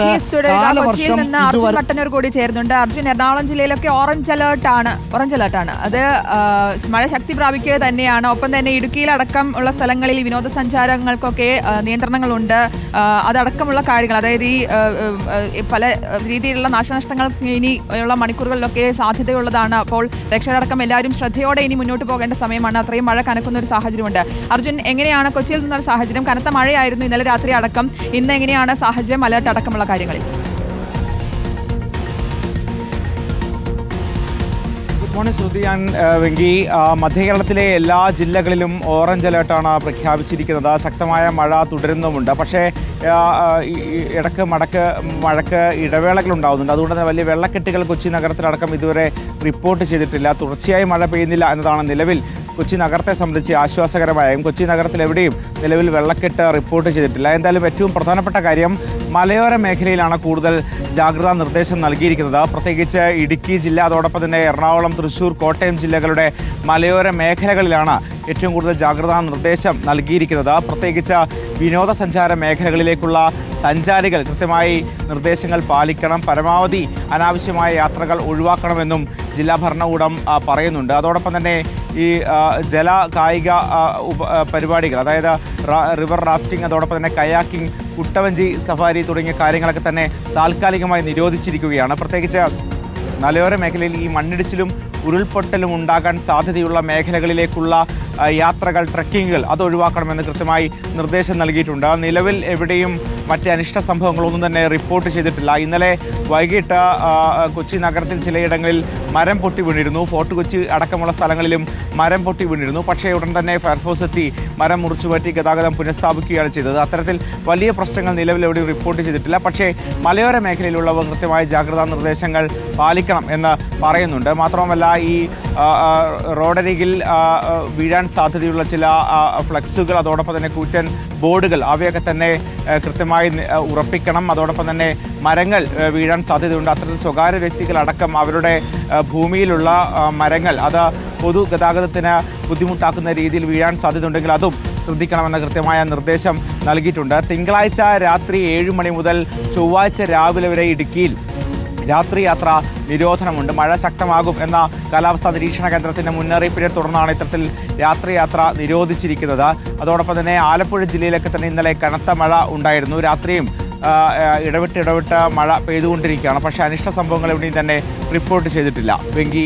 റഹീസ് തുടരുക കൊച്ചിയിൽ നിന്ന് അർജുൻ മട്ടന്നൂർ കൂടി ചേരുന്നുണ്ട്. അർജുൻ എറണാകുളം ജില്ലയിലൊക്കെ ഓറഞ്ച് അലേർട്ട് ആണ്. ഓറഞ്ച് അലേർട്ട് ആണ്. അത് മഴ ശക്തി പ്രാപിക്കുക തന്നെയാണ്. ഒപ്പം തന്നെ ഇടുക്കിയിലടക്കം ഉള്ള സ്ഥലങ്ങളിൽ വിനോദസഞ്ചാരങ്ങൾക്കൊക്കെ നിയന്ത്രണങ്ങളുണ്ട്. അതടക്കമുള്ള കാര്യങ്ങൾ അതായത് ഈ പല രീതിയിലുള്ള നാശനഷ്ടങ്ങൾ ഇനി ഉള്ള മണിക്കൂറുകളിലൊക്കെ സാധ്യതയുള്ളതാണ്. അപ്പോൾ രക്ഷയടക്കം എല്ലാവരും ശ്രദ്ധയോടെ ഇനി മുന്നോട്ട് പോകേണ്ട സമയമാണ്. അത്രയും മഴ കനക്കുന്ന ഒരു സാഹചര്യമുണ്ട്. അർജുൻ എങ്ങനെയാണ് കൊച്ചിയിൽ നിന്നുള്ള സാഹചര്യം? കനത്ത മഴയായിരുന്നു ഇന്നലെ രാത്രി അടക്കം. ഇന്ന് എങ്ങനെയാണ് സാഹചര്യം? അലേർട്ട് അടക്കമുള്ള കാര്യങ്ങളിൽ. ഗുഡ് മോർണിംഗ് ശ്രുതി ഞാൻ വെങ്കി. മധ്യകേരളത്തിലെ എല്ലാ ജില്ലകളിലും ഓറഞ്ച് അലേർട്ടാണ് പ്രഖ്യാപിച്ചിരിക്കുന്നത്. ശക്തമായ മഴ തുടരുന്നുമുണ്ട്. പക്ഷേ ഇടയ്ക്ക് മടക്ക് മഴക്ക് ഇടവേളകൾ ഉണ്ടാകുന്നുണ്ട് അതുകൊണ്ട് തന്നെ വലിയ വെള്ളക്കെട്ടുകൾ കൊച്ചി നഗരത്തിലടക്കം ഇതുവരെ റിപ്പോർട്ട് ചെയ്തിട്ടില്ല. തുടർച്ചയായി മഴ പെയ്യുന്നില്ല എന്നതാണ് നിലവിൽ കൊച്ചി നഗരത്തെ സംബന്ധിച്ച് ആശ്വാസകരമായും കൊച്ചി നഗരത്തിൽ എവിടെയും നിലവിൽ വെള്ളക്കെട്ട് റിപ്പോർട്ട് ചെയ്തിട്ടില്ല. എന്തായാലും ഏറ്റവും പ്രധാനപ്പെട്ട കാര്യം മലയോര മേഖലയിലാണ് കൂടുതൽ ജാഗ്രതാ നിർദ്ദേശം നൽകിയിരിക്കുന്നത്. പ്രത്യേകിച്ച് ഇടുക്കി ജില്ല അതോടൊപ്പം തന്നെ എറണാകുളം തൃശൂർ കോട്ടയം ജില്ലകളുടെ മലയോര മേഖലകളിലാണ് ഏറ്റവും കൂടുതൽ ജാഗ്രതാ നിർദ്ദേശം നൽകിയിരിക്കുന്നത്. പ്രത്യേകിച്ച് വിനോദസഞ്ചാര മേഖലകളിലേക്കുള്ള സഞ്ചാരികൾ കൃത്യമായി നിർദ്ദേശങ്ങൾ പാലിക്കണം. പരമാവധി അനാവശ്യമായ യാത്രകൾ ഒഴിവാക്കണമെന്നും ജില്ലാ ഭരണകൂടം പറയുന്നുണ്ട്. അതോടൊപ്പം തന്നെ ഈ ജല കായിക പരിപാടികൾ അതായത് റിവർ റാഫ്റ്റിംഗ് അതോടൊപ്പം തന്നെ കയാക്കിംഗ് കുട്ടവഞ്ചി സഫാരി തുടങ്ങിയ കാര്യങ്ങളൊക്കെ തന്നെ താൽക്കാലികമായി നിരോധിച്ചിരിക്കുകയാണ്. പ്രത്യേകിച്ച് മലയോര മേഖലയിൽ ഈ മണ്ണിടിച്ചിലും ഉരുൾപൊട്ടലും ഉണ്ടാകാൻ സാധ്യതയുള്ള മേഖലകളിലേക്കുള്ള യാത്രകൾ ട്രക്കിങ്ങുകൾ അത് ഒഴിവാക്കണമെന്ന് കൃത്യമായി നിർദ്ദേശം നൽകിയിട്ടുണ്ട്. നിലവിൽ എവിടെയും മറ്റ് അനിഷ്ട സംഭവങ്ങളൊന്നും തന്നെ റിപ്പോർട്ട് ചെയ്തിട്ടില്ല. ഇന്നലെ വൈകിട്ട് കൊച്ചി നഗരത്തിൽ ചിലയിടങ്ങളിൽ മരം പൊട്ടി വീണിരുന്നു. ഫോർട്ട് കൊച്ചി അടക്കമുള്ള സ്ഥലങ്ങളിലും മരം പൊട്ടി വീണിരുന്നു. പക്ഷേ ഉടൻ തന്നെ ഫയർഫോഴ്സ് എത്തി മരം മുറിച്ചു പറ്റി ഗതാഗതം പുനഃസ്ഥാപിക്കുകയാണ് ചെയ്തത്. അത്തരത്തിൽ വലിയ പ്രശ്നങ്ങൾ നിലവിൽ എവിടെയും റിപ്പോർട്ട് ചെയ്തിട്ടില്ല. പക്ഷേ മലയോര മേഖലയിലുള്ളവർ കൃത്യമായ ജാഗ്രതാ നിർദ്ദേശങ്ങൾ പാലിക്കണം എന്ന് പറയുന്നുണ്ട്. മാത്രമല്ല ഈ റോഡരികിൽ ആ, വീഴാൻ സാധ്യതയുള്ള ചില ഫ്ലക്സുകൾ അതോടൊപ്പം തന്നെ കൂറ്റൻ ബോർഡുകൾ അവയൊക്കെ തന്നെ കൃത്യമായി ഉറപ്പിക്കണം. അതോടൊപ്പം തന്നെ മരങ്ങൾ വീഴാൻ സാധ്യതയുണ്ട്. അത്തരത്തിൽ സ്വകാര്യ വ്യക്തികളടക്കം അവരുടെ ഭൂമിയിലുള്ള മരങ്ങൾ അത് പൊതുഗതാഗതത്തിന് ബുദ്ധിമുട്ടാക്കുന്ന രീതിയിൽ വീഴാൻ സാധ്യതയുണ്ടെങ്കിൽ അതും ശ്രദ്ധിക്കണമെന്ന കൃത്യമായ നിർദ്ദേശം നൽകിയിട്ടുണ്ട്. തിങ്കളാഴ്ച രാത്രി ഏഴ് മണി മുതൽ ചൊവ്വാഴ്ച രാവിലെ വരെ ഇടുക്കിയിൽ രാത്രി യാത്ര നിരോധനമുണ്ട്. മഴ ശക്തമാകും എന്ന കാലാവസ്ഥാ നിരീക്ഷണ കേന്ദ്രത്തിന്റെ മുന്നറിയിപ്പിനെ തുടർന്നാണ് ഇത്തരത്തിൽ രാത്രിയാത്ര നിരോധിച്ചിരിക്കുന്നത്. അതോടൊപ്പം തന്നെ ആലപ്പുഴ ജില്ലയിലൊക്കെ തന്നെ ഇന്നലെ കനത്ത മഴ ഉണ്ടായിരുന്നു. രാത്രിയും ഇടവിട്ട് ഇടവിട്ട് മഴ പെയ്തുകൊണ്ടിരിക്കുകയാണ്. പക്ഷേ അനിഷ്ട സംഭവങ്ങൾ എവിടെയും തന്നെ റിപ്പോർട്ട് ചെയ്തിട്ടില്ല. വെങ്കി